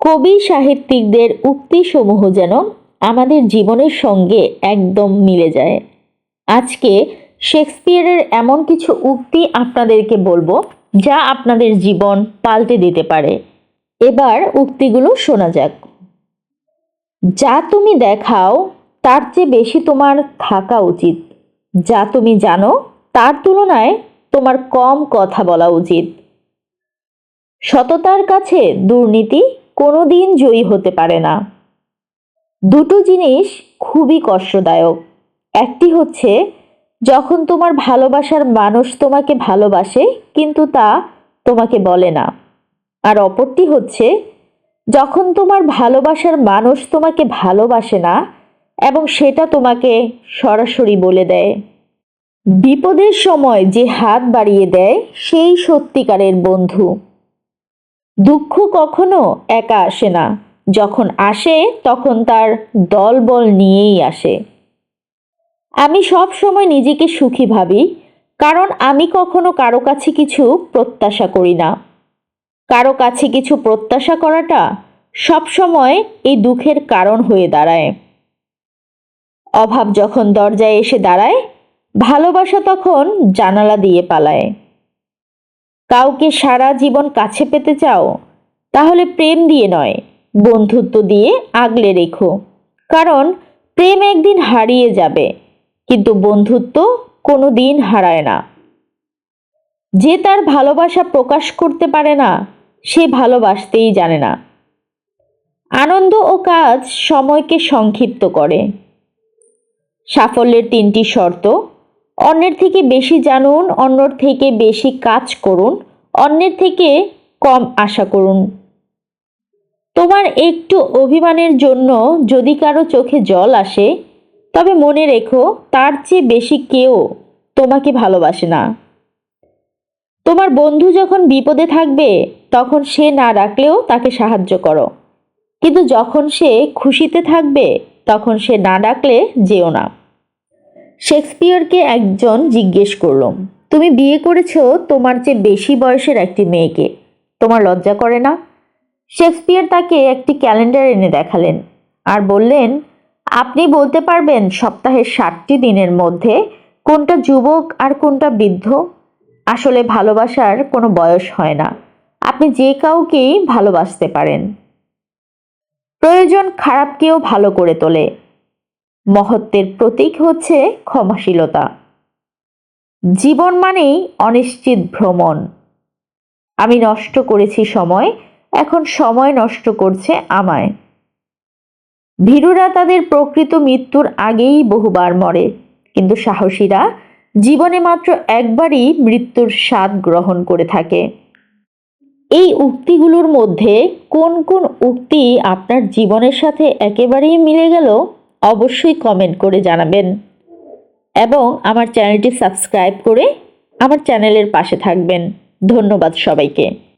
কবি সাহিত্যিকদের উক্তিসমূহ যেন আমাদের জীবনের সঙ্গে একদম মিলে যায়। আজকে শেক্সপিয়ারের এমন কিছু উক্তি আপনাদেরকে বলব, যা আপনাদের জীবন পাল্টে দিতে পারে। এবার উক্তিগুলো শোনা যাক। যা তুমি দেখাও, তার চেয়ে বেশি তোমার থাকা উচিত। যা তুমি জানো, তার তুলনায় তোমার কম কথা বলা উচিত। সততার কাছে দুর্নীতি কোনোদিন জয়ী হতে পারে না। দুটো জিনিস খুবই কষ্টদায়ক। একটি হচ্ছে, যখন তোমার ভালোবাসার মানুষ তোমাকে ভালোবাসে, কিন্তু তা তোমাকে বলে না। আর অপরটি হচ্ছে, যখন তোমার ভালোবাসার মানুষ তোমাকে ভালোবাসে না, এবং সেটা তোমাকে সরাসরি বলে দেয়। বিপদের সময় যে হাত বাড়িয়ে দেয়, সেই সত্যিকারের বন্ধু। দুঃখ কখনো একা আসে না। যখন আসে, তখন তার দলবল নিয়েই আসে। আমি সব সময় নিজেকে সুখী ভাবি, কারণ আমি কখনো কারও কাছে কিছু প্রত্যাশা করি না। কারও কাছে কিছু প্রত্যাশা করাটা সব সময় এই দুঃখের কারণ হয়ে দাঁড়ায়। অভাব যখন দরজায় এসে দাঁড়ায়, ভালোবাসা তখন জানালা দিয়ে পালায়। কাউকে সারা জীবন কাছে পেতে চাও, তাহলে প্রেম দিয়ে নয়, বন্ধুত্ব দিয়ে আগলে রেখো। কারণ প্রেম একদিন হারিয়ে যাবে, কিন্তু বন্ধুত্ব কোনো দিন হারায় না। যে তার ভালোবাসা প্রকাশ করতে পারে না, সে ভালোবাসতেই জানে না। আনন্দ ও কাজ সময়কে সংক্ষিপ্ত করে। সাফল্যের তিনটি শর্ত অন্যের থেকে বেশি জানুন, অন্যর থেকে বেশি কাজ করুন, অন্যের থেকে কম আশা করুন। তোমার একটু অভিমানের জন্য যদি কারও চোখে জল আসে, তবে মনে রেখো তার চেয়ে বেশি কেউ তোমাকে ভালোবাসে না। তোমার বন্ধু যখন বিপদে থাকবে, তখন সে না ডাকলেও তাকে সাহায্য করো। কিন্তু যখন সে খুশিতে থাকবে, তখন সে না ডাকলে যেও না। শেক্সপিয়রকে একজন জিজ্ঞেস করলাম তুমি বিয়ে করেছ তোমার চেয়ে বেশি বয়সের একটি মেয়েকে, তোমার লজ্জা করে না? শেক্সপিয়র তাকে একটি ক্যালেন্ডার এনে দেখালেন আর বললেন, আপনি বলতে পারবেন সপ্তাহের ষাটটি দিনের মধ্যে কোনটা যুবক আর কোনটা বৃদ্ধ? আসলে ভালোবাসার কোনো বয়স হয় না। আপনি যে কাউকেই ভালোবাসতে পারেন। প্রয়োজন খারাপকেও ভালো করে তোলে। মহত্বের প্রতীক হচ্ছে ক্ষমাশীলতা। জীবন মানেই অনিশ্চিত ভ্রমণ। আমি নষ্ট করেছি সময়, এখন সময় নষ্ট করছে আমায়। ভীরুরা তাদের প্রকৃত মৃত্যুর আগেই বহুবার মরে, কিন্তু সাহসীরা জীবনে মাত্র একবারই মৃত্যুর স্বাদ গ্রহণ করে থাকে। এই উক্তিগুলোর মধ্যে কোন কোন উক্তি আপনার জীবনের সাথে একেবারেই মিলে গেল? অবশ্যই কমেন্ট করে জানাবেন। এবং আমার চ্যানেলটি সাবস্ক্রাইব করে আমার চ্যানেলের পাশে থাকবেন। ধন্যবাদ সবাইকে।